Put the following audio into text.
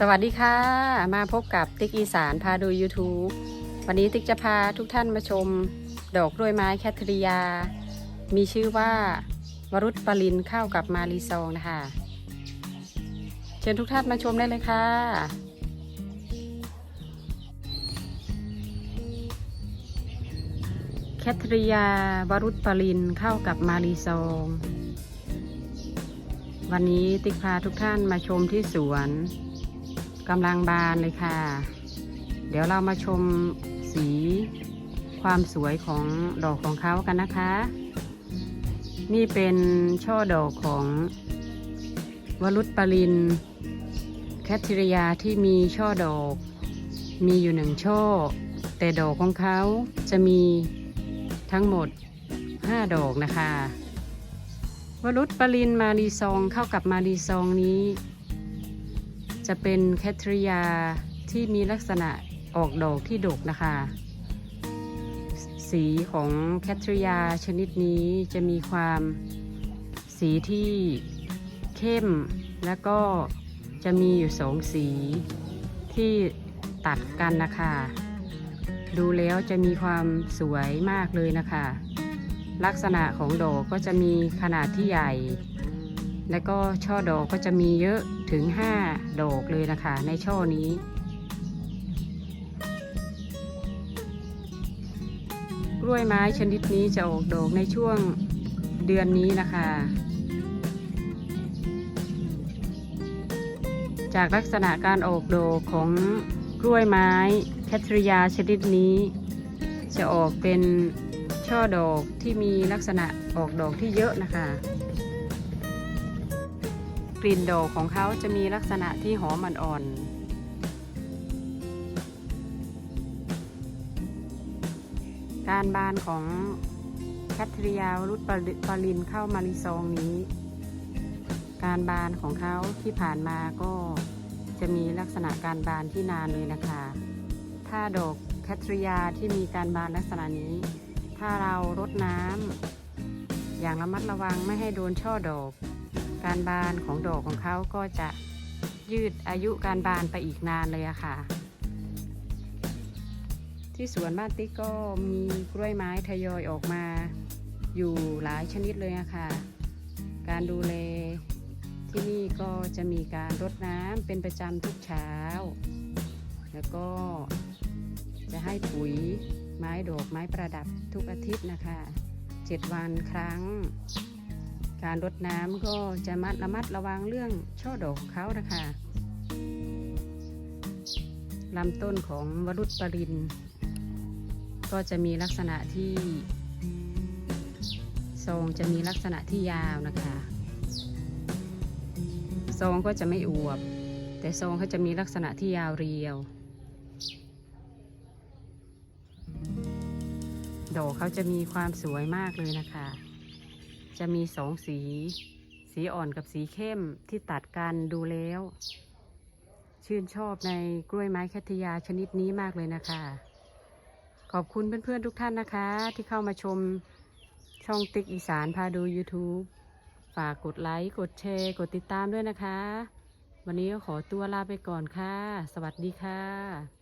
สวัสดีค่ะ มาพบกับติ๊กอีสานพาดู YouTube วันนี้ติ๊กจะพาทุกท่านมาชม ดอกกล้วยไม้แคทริยา มีชื่อว่าวรุษปลินเข้ากับมารีซองนะคะ เชิญทุกท่านมาชมได้เลยค่ะ แคทริยาวรุษปลินเข้ากับมารีซองวันนี้ติ๊กพาทุกท่านมาชมที่สวน กำลังบานเลยค่ะ เดี๋ยวเรามาชมสีความสวยของดอกของเขากันนะคะ นี่เป็นช่อดอกของวรุษปรินแคทริยาที่มีช่อดอก มีอยู่หนึ่งช่อ แต่ดอกของเขาจะมีทั้งหมด 5 ดอกนะคะ วรุษปรินมารีซองเข้ากับมารีซองนี้ จะเป็นแคทริยาที่มีลักษณะออกดอกที่ดกนะคะ สีของแคทริยาชนิดนี้จะมีความสีที่เข้ม แล้วก็จะมีอยู่สองสีที่ตัดกันนะคะ ดูแล้วจะมีความสวยมากเลยนะคะ ลักษณะของดอกก็จะมีขนาดที่ใหญ่ และก็ช่อดอกก็จะมีเยอะถึง 5 ดอกเลยนะคะในช่อนี้ กล้วยไม้ชนิดนี้จะออกดอกในช่วงเดือนนี้นะคะ จากลักษณะการออกดอกของกล้วยไม้แคทริยาชนิดนี้ จะออกเป็นช่อดอกที่มีลักษณะออกดอกที่เยอะนะคะ กลิ่นดอกของเขาจะมีลักษณะที่หอมอ่อนๆการบานของแคทริยาวรุตปาลินเข้ามาริซองนี้ การบานของเขาที่ผ่านมาก็จะมีลักษณะการบานที่นานเลยนะคะ ถ้าดอกแคทริยาที่มีการบานลักษณะนี้ ถ้าเรารดน้ำอย่างระมัดระวังไม่ให้โดนช่อดอก การบานของดอกของเขาก็จะยืดอายุการบานไปอีกนานเลยอะค่ะ ที่สวนบ้านติ๊กก็มีกล้วยไม้ทยอยออกมาอยู่หลายชนิดเลยอะค่ะ การดูแลที่นี่ก็จะมีการรดน้ำเป็นประจำทุกเช้า แล้วก็จะให้ปุ๋ยไม้ดอกไม้ประดับทุกอาทิตย์นะคะ 7 วันครั้ง การรดน้ำก็จะมัดระมัดระวังเรื่องช่อดอกเขานะคะลำต้นของวรุษปรินก็จะมีลักษณะที่ทรงจะมีลักษณะที่ยาวนะคะทรงก็จะไม่อวบ แต่ทรงเขาจะมีลักษณะที่ยาวเรียว ดอกเขาจะมีความสวยมากเลยนะคะ จะมีสองสี สีอ่อนกับสีเข้มที่ตัดกันดูแล้ว ชื่นชอบในกล้วยไม้แคทยาชนิดนี้มากเลยนะคะ ขอบคุณเพื่อนๆทุกท่านนะคะ ที่เข้ามาชมช่องติ๊กอีสานพาดู YouTube ฝากกดไลค์ กดแชร์ กดติดตามด้วยนะคะ วันนี้ก็ขอตัวลาไปก่อนค่ะ สวัสดีค่ะ